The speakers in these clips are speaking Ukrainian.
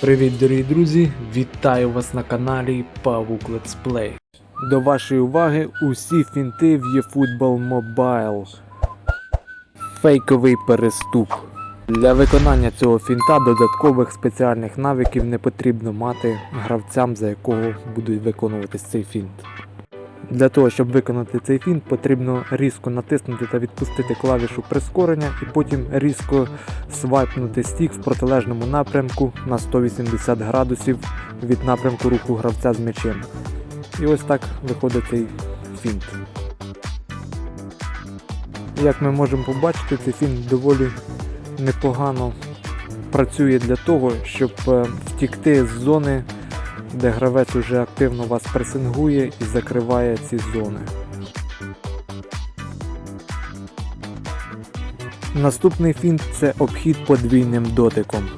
Привіт, дорогі друзі! Вітаю вас на каналі Павук Летсплей. До вашої уваги усі фінти в eFootball Mobile. Фейковий переступ. Для виконання цього фінта додаткових спеціальних навиків не потрібно мати гравцям, за якого будуть виконуватись цей фінт. Для того, щоб виконати цей фінт, потрібно різко натиснути та відпустити клавішу прискорення і потім різко свайпнути стік в протилежному напрямку на 180 градусів від напрямку руху гравця з м'ячем. І ось так виходить цей фінт. Як ми можемо побачити, цей фінт доволі непогано працює для того, щоб е, втікти з зони, де гравець уже активно вас пресингує і закриває ці зони. Наступний фінт це обхід подвійним дотиком.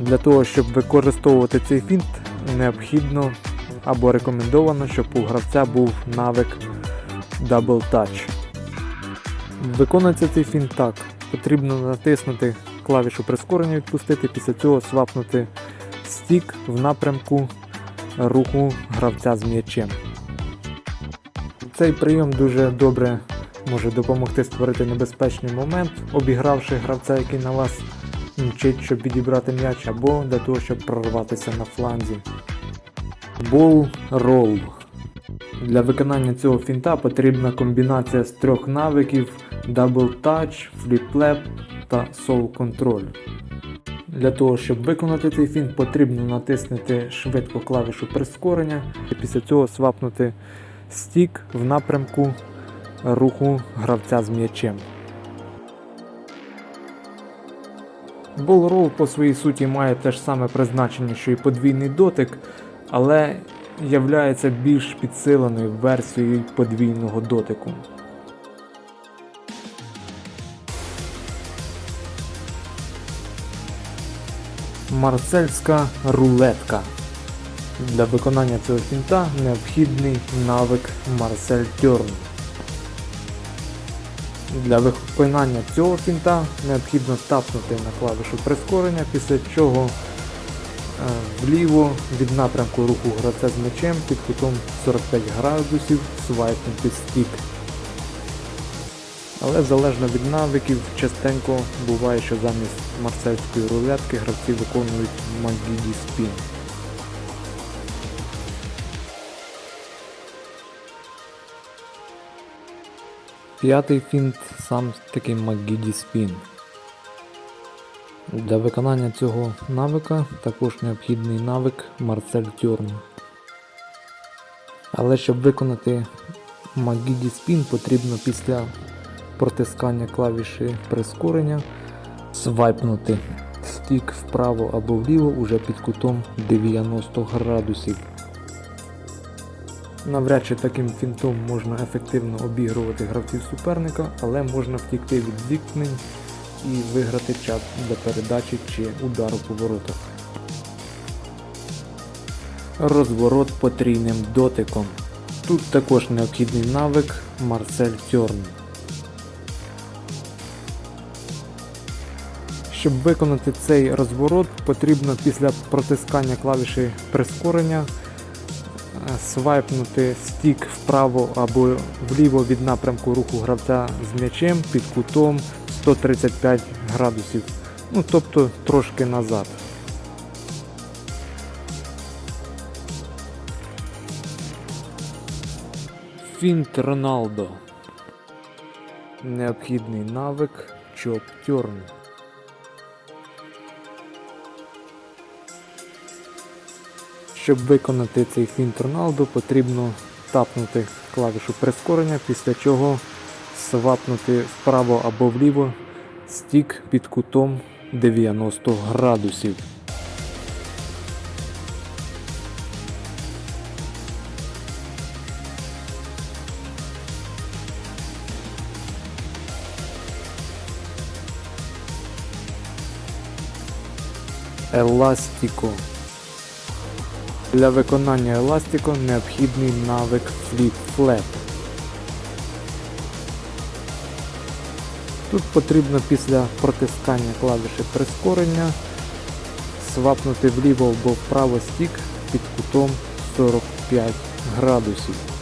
Для того, щоб використовувати цей фінт, необхідно або рекомендовано, щоб у гравця був навик Double Touch. Виконується цей фінт так. Потрібно натиснути клавішу прискорення відпустити, після цього свапнути стік в напрямку руху гравця з м'ячем. Цей прийом дуже добре може допомогти створити небезпечний момент, обігравши гравця, який на вас мчить, щоб підібрати м'яч, або для того, щоб прорватися на фланзі. Ball Roll. Для виконання цього фінта потрібна комбінація з трьох навиків Double Touch, Flip Lap та Soul Control. Для того, щоб виконати цей фінт, потрібно натиснути швидко клавішу прискорення і після цього свапнути стік в напрямку руху гравця з м'ячем. Болрол по своїй суті має те ж саме призначення, що і подвійний дотик, але являється більш підсиленою версією подвійного дотику. Марсельська рулетка. Для виконання цього фінта необхідний навик Марсель Тьорн. Для виконання цього фінта необхідно тапнути на клавішу прискорення, після чого е, вліво від напрямку руху гравця з м'ячем під кутом 45 градусів свайпнути стік. Але залежно від навиків, частенько буває, що замість марсельської рулетки гравці виконують магіді спін. П'ятий фінт сам таки Магіді Спін. Для виконання цього навика також необхідний навик Марсель Тьорн. Але щоб виконати Магіді Спін потрібно після протискання клавіші прискорення свайпнути стік вправо або вліво уже під кутом 90 градусів. Навряд чи таким фінтом можна ефективно обігрувати гравців суперника, але можна втікти від зіткнень і виграти час для передачі чи удару по воротах. Розворот потрійним дотиком. Тут також необхідний навик Марсель Тьорн. Щоб виконати цей розворот, потрібно після протискання клавіші прискорення свайпнути стік вправо або вліво від напрямку руху гравця з м'ячем під кутом 135 градусів. Ну, тобто трошки назад. Фінт Роналдо. Необхідний навик Чоп Тьорн. Щоб виконати цей фінт Роналду, потрібно тапнути клавішу прискорення, після чого свапнути вправо або вліво стік під кутом 90 градусів. Еластіко. Для виконання еластику необхідний навик Flip Flap. Тут потрібно після протискання клавіші прискорення свапнути вліво або вправо стік під кутом 45 градусів.